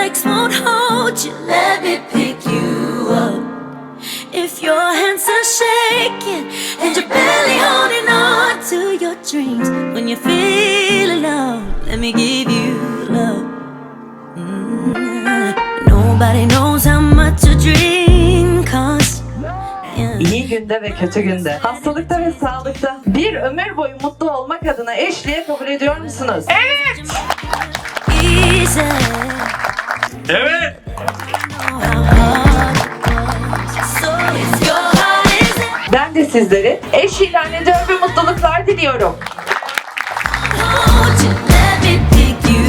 Won't you let me pick you up? If your hands are shaking and you're barely holding on to your dreams, when you feel alone, let me give you love. Mm. Nobody knows how much a dream costs. Yeah. İyi günde ve kötü günde, hastalıkta ve sağlıkta bir ömür boyu mutlu olmak adına eşliğe kabul ediyor musunuz? Evet. Easy. Evet. Know how hard it was. So if your heart is in Ben de sizleri eş ilan ediyor ve mutluluklar diliyorum. Won't you let me pick you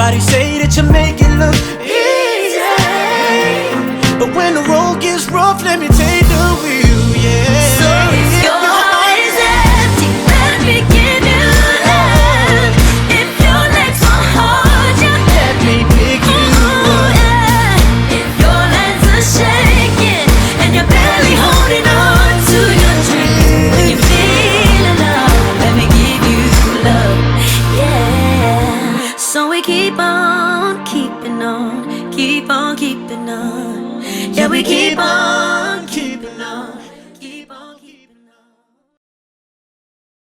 Everybody say that you make it look easy keep on keeping on, keep on keeping on. Yeah, we keep on.